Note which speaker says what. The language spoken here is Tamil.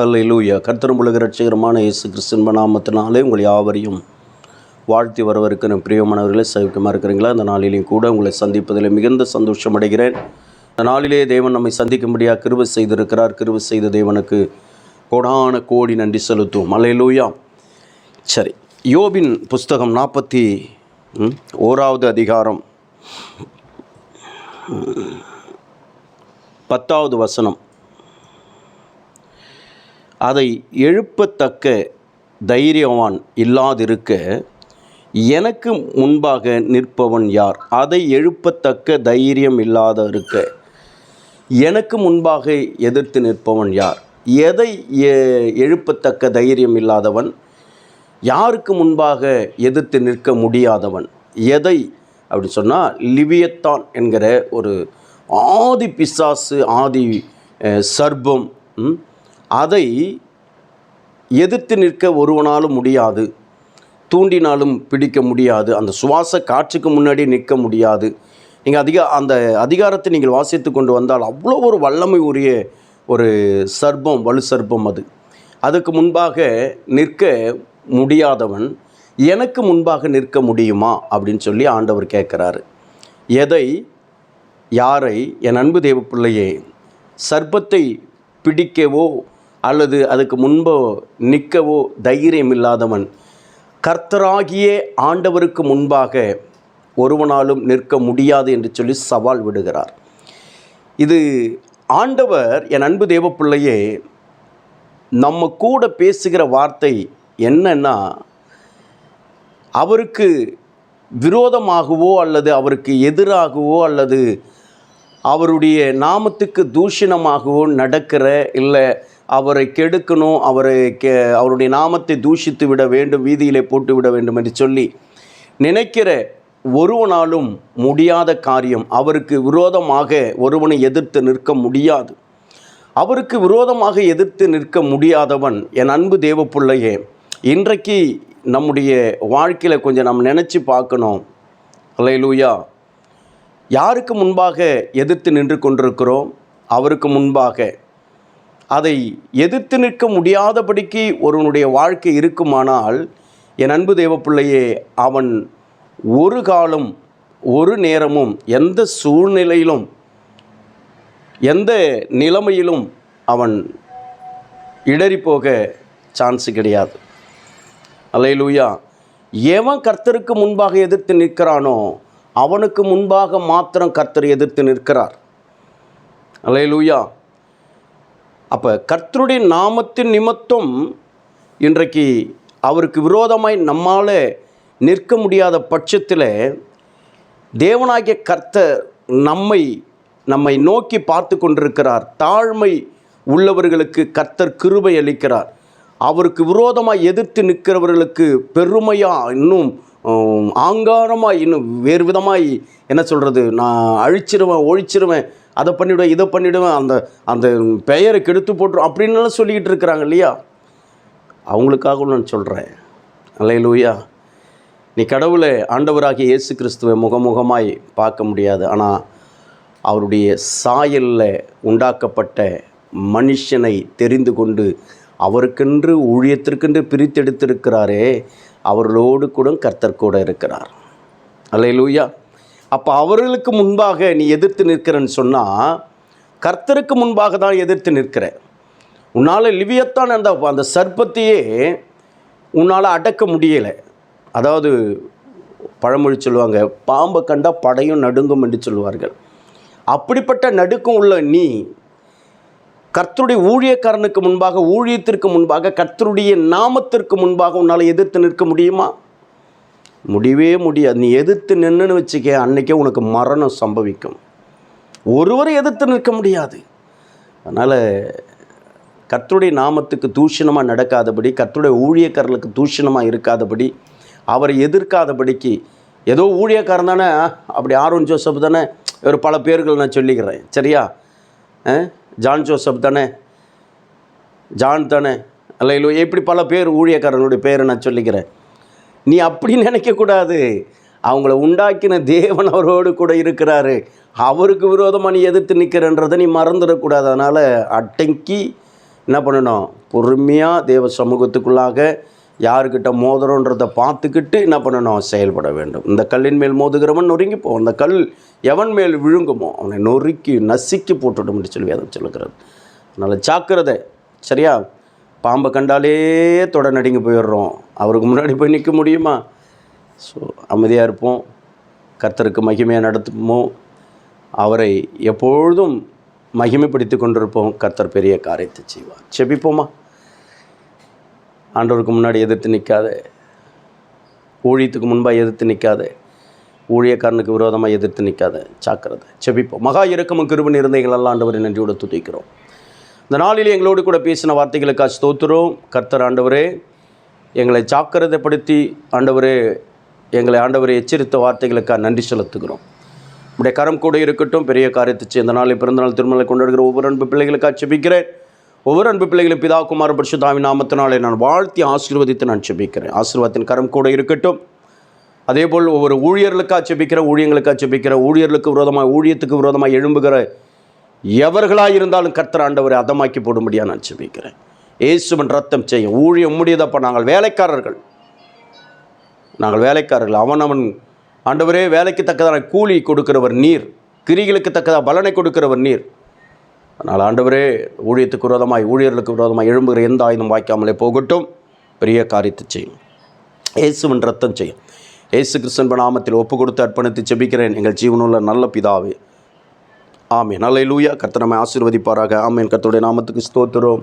Speaker 1: ஹல்லேலூயா கர்த்தரும் உலக ரட்சகரமான இயேசு கிறிஸ்தன் நாமத்தினாலே உங்கள் யாவரையும் வாழ்த்தி வரவிருக்கிற பிரியமானவர்களே சவிக்கமாக இருக்கிறீங்களா அந்த நாளிலையும் கூட உங்களை சந்திப்பதில் மிகுந்த சந்தோஷம் அடைகிறேன். இந்த நாளிலே தேவன் நம்மை சந்திக்கும்படியாக கிருவை செய்திருக்கிறார். கிருவை செய்த தேவனுக்கு கோடான கோடி நன்றி செலுத்தும் அல்லேலூயா. சரி யோபின் புஸ்தகம் நாற்பத்தி ஓராவது அதிகாரம் பத்தாவது வசனம். அதை எழுப்பத்தக்க தைரியவான் இல்லாதிருக்க எனக்கு முன்பாக நிற்பவன் யார்? அதை எழுப்பத்தக்க தைரியம் இல்லாத இருக்க எனக்கு முன்பாக எதிர்த்து நிற்பவன் யார்? எதை எ- எழுப்பத்தக்க தைரியம் இல்லாதவன்? யாருக்கு முன்பாக எதிர்த்து நிற்க முடியாதவன்? எதை? அப்படி சொன்னால் லிவியத்தான் என்கிற ஒரு ஆதி பிசாசு ஆதி சர்பம் ம், அதை எதிர்த்து நிற்க ஒருவனாலும் முடியாது. தூண்டினாலும் பிடிக்க முடியாது. அந்த சுவாச காற்றுக்கு முன்னாடி நிற்க முடியாது. நீங்கள் அதிக அந்த அதிகாரத்தை நீங்கள் வாசித்து கொண்டு வந்தால் அவ்வளோ ஒரு வல்லமை உரிய ஒரு சர்ப்பம் வலு சர்ப்பம் அது. அதுக்கு முன்பாக நிற்க முடியாதவன் எனக்கு முன்பாக நிற்க முடியுமா? அப்படின்னு சொல்லி ஆண்டவர் கேட்குறாரு. எதை? யாரை? என் அன்பு தேவ பிள்ளையே சர்ப்பத்தை பிடிக்கவோ அல்லது அதுக்கு முன்போ நிற்கவோ தைரியம் இல்லாதவன் கர்த்தராகிய ஆண்டவருக்கு முன்பாக ஒருவனாலும் நிற்க முடியாது என்று சொல்லி சவால் விடுகிறார். இது ஆண்டவர் என் அன்பு தேவப்பிள்ளையே நம்ம கூட பேசுகிற வார்த்தை என்னன்னா அவருக்கு விரோதமாகவோ அல்லது அவருக்கு எதிராகவோ அல்லது அவருடைய நாமத்துக்கு தூஷணமாகவோ நடக்கிற இல்லை அவரை கெடுக்கணும் அவரை கே அவருடைய நாமத்தை தூஷித்து விட வேண்டும் வீதியிலே போட்டு விட வேண்டும் என்று சொல்லி நினைக்கிற ஒருவனாலும் முடியாத காரியம் அவருக்கு விரோதமாக ஒருவனை எதிர்த்து நிற்க முடியாது. அவருக்கு விரோதமாக எதிர்த்து நிற்க முடியாதவன் என் அன்பு தேவ பிள்ளையே இன்றைக்கு நம்முடைய வாழ்க்கையில் கொஞ்சம் நம்ம நினச்சி பார்க்கணும். அலையலூயா யாருக்கு முன்பாக எதிர்த்து நின்று கொண்டிருக்கிறோம்? அவருக்கு முன்பாக. அதை எதிர்த்து நிற்க முடியாதபடிக்கு ஒருவனுடைய வாழ்க்கை இருக்குமானால் என் அன்பு தேவப்பிள்ளையே அவன் ஒரு காலம் ஒரு நேரமும் எந்த சூழ்நிலையிலும் எந்த நிலைமையிலும் அவன் இடறிப்போக போக சான்ஸ் கிடையாது. அலையிலூயா எவன் கர்த்தருக்கு முன்பாக எதிர்த்து நிற்கிறானோ அவனுக்கு முன்பாக மாத்திரம் கர்த்தர் எதிர்த்து நிற்கிறார். அலையிலூயா அப்போ கர்த்தருடைய நாமத்தின் நிமித்தம் இன்றைக்கு அவருக்கு விரோதமாய் நம்மால் நிற்க முடியாத பட்சத்தில் தேவனாகிய கர்த்தர் நம்மை நம்மை நோக்கி பார்த்து கொண்டிருக்கிறார். தாழ்மை உள்ளவர்களுக்கு கர்த்தர் கிருபை அளிக்கிறார். அவருக்கு விரோதமாக எதிர்த்து நிற்கிறவர்களுக்கு பெருமையாக இன்னும் ஆங்காரமாக இன்னும் வேறு விதமாக என்ன சொல்கிறது நான் அழிச்சிருவேன் ஒழிச்சிருவேன் அதை பண்ணிவிடுவேன் இதை பண்ணிவிடுவேன் அந்த அந்த பெயரை கெடுத்து போட்டுரும் அப்படின்னுலாம் சொல்லிக்கிட்டு இருக்கிறாங்க இல்லையா? அவங்களுக்காக நான் சொல்கிறேன் அல்லையிலூயா நீ கடவுளை ஆண்டவராகிய இயேசு கிறிஸ்துவை முகமுகமாய் பார்க்க முடியாது. ஆனால் அவருடைய சாயலில் உண்டாக்கப்பட்ட மனுஷனை தெரிந்து கொண்டு அவருக்கென்று ஊழியத்திற்கென்று பிரித்தெடுத்திருக்கிறாரே அவர்களோடு கூட கர்த்தர் கூட இருக்கிறார். அல்லேலூயா. அப்போ அவர்களுக்கு முன்பாக நீ எதிர்த்து நிற்கிறன்னு சொன்னால் கர்த்தருக்கு முன்பாக தான் எதிர்த்து நிற்கிற. உன்னால் லிவியத்தான் அந்த அந்த சர்ப்பத்தையே உன்னால் அடக்க முடியலை. அதாவது பழமொழி சொல்லுவாங்க பாம்பை கண்டா படையும் நடுங்கும் என்று சொல்லுவார்கள். அப்படிப்பட்ட நடுக்கம் உள்ள நீ கர்த்தருடைய ஊழியக்காரனுக்கு முன்பாக ஊழியத்திற்கு முன்பாக கர்த்தருடைய நாமத்திற்கு முன்பாக உன்னால் எதிர்த்து நிற்க முடியுமா? முடியவே முடியாது. நீ எதிர்த்து நின்றுன்னு வச்சுக்க அன்னைக்கே உனக்கு மரணம் சம்பவிக்கும். ஒருவரை எதிர்த்து நிற்க முடியாது. அதனால் கர்த்தருடைய நாமத்துக்கு தூஷணமாக நடக்காதபடி கர்த்தருடைய ஊழியக்காரர்களுக்கு தூஷணமாக இருக்காதபடி அவரை எதிர்க்காதபடிக்கு ஏதோ ஊழியக்காரன் தானே அப்படி ஆரோன் ஜோசப் தானே ஒரு பல பேர்கள் நான் சொல்லிக்கிறேன். சரியா? ஆ? ஜான் ஜோசப் தானே ஜான் தானே அல்ல இல்லை இப்படி பல பேர் ஊழியக்காரனுடைய பேரை நான் சொல்லிக்கிறேன். நீ அப்படி நினைக்கக்கூடாது அவங்கள உண்டாக்கின தேவன் அவரோடு கூட இருக்கிறாரு. அவருக்கு விரோதமாக நீ எதிர்த்து நிற்கிறன்றதை நீ மறந்துடக்கூடாது அதனால் அட்டங்கி என்ன பண்ணணும்? பொறுமையாக தேவ சமூகத்துக்குள்ளாக யாருக்கிட்ட மோதுறோன்றதை பார்த்துக்கிட்டு என்ன பண்ணணும்? செயல்பட வேண்டும். இந்த கல்லின் மேல் மோதுகிறவன் நொறுங்கி போ அந்த கல் எவன் மேல் விழுங்குமோ அவனை நொறுக்கி நசுக்கி போட்டுடும் சொல்லி அதை சொல்லுகிறது. அதனால் ஜாக்கிரதை. சரியா? பாம்பை கண்டாலே தொட நடுங்கி போயிடுறோம். அவருக்கு முன்னாடி போய் நிற்க முடியுமா? ஸோ அமைதியாக இருப்போம். கர்த்தருக்கு மகிமையாக நடத்துமோ அவரை எப்பொழுதும் மகிமைப்படுத்தி கொண்டிருப்போம். கர்த்தர் பெரிய காரியத்தை செய்வார். செபிப்போமா? ஆண்டவருக்கு முன்னாடி எதிர்த்து நிற்காத ஊழியத்துக்கு முன்பாக எதிர்த்து நிற்காத ஊழியக்காரனுக்கு விரோதமாக எதிர்த்து நிற்காத ஜாக்கிரதை. செபிப்போம். மகா இறக்கமும் கிருபன் இருந்தைகளெல்லாம் ஆண்டவரை நன்றியோடு துதிக்கிறோம். இந்த நாளில் எங்களோடு கூட பேசின வார்த்தைகளுக்காக ஸ்தோத்திரம். கர்த்தர் ஆண்டவரே எங்களை ஜாக்கிரதைப்படுத்தி ஆண்டவரே எங்களை ஆண்டவரை எச்சரித்த வார்த்தைகளுக்காக நன்றி செலுத்துகிறோம். உடைய கரம் கூட இருக்கட்டும் பெரிய காரியத்தை இந்த நாளில் பிறந்தநாள் திருமலை கொண்டாடுகிற ஒவ்வொரு அன்பு பிள்ளைகளுக்காக செபிக்கிறேன் ஒவ்வொரு அன்பு பிள்ளைகளும் பிதா குமார பரிசுத்தாவின் நாமத்தினாலே நான் வாழ்த்தி ஆசீர்வதித்து நான் செபிக்கிறேன் ஆசீர்வாதத்தின் கரம் கூட இருக்கட்டும். அதேபோல் ஒவ்வொரு ஊழியர்களுக்காக செபிக்கிற ஊழியங்களுக்காக செபிக்கிற ஊழியர்களுக்கு விரோதமாக ஊழியத்துக்கு விரோதமாக எழும்புகிற எவர்களாக இருந்தாலும் கர்த்தர் ஆண்டவரை அதமாக்கி போடும்படியாக நான் செபிக்கிறேன் இயேசுவன் ரத்தம் செய்யும். ஊழியம் முடியதப்போ நாங்கள் வேலைக்காரர்கள். நாங்கள் வேலைக்காரர்கள். அவன் அவன் ஆண்டவரே வேலைக்கு தக்கதான கூலி கொடுக்கிறவர் நீர். கிரிகளுக்கு தக்கதாக பலனை கொடுக்கிறவர் நீர். அதனால் ஆண்டவரே ஊழியத்துக்கு விரோதமாய் ஊழியர்களுக்கு விரோதமாக எழும்புகிற எந்த ஆயுதம் வாய்க்காமலே போகட்டும். பெரிய காரியத்தை செய்யும். இயேசுவின் ரத்தம் செய்யும். இயேசு கிறிஸ்தன் நாமத்தில் ஒப்பு கொடுத்து அர்ப்பணித்து செபிக்கிறேன் எங்கள் ஜீவனுள்ள நல்ல பிதாவே. ஆமீன். நல்ல லூயா கர்த்தர் ஆசீர்வதிப்பாராக. ஆமீன். கத்தோடைய நாமத்துக்கு ஸ்தோத்திரம்.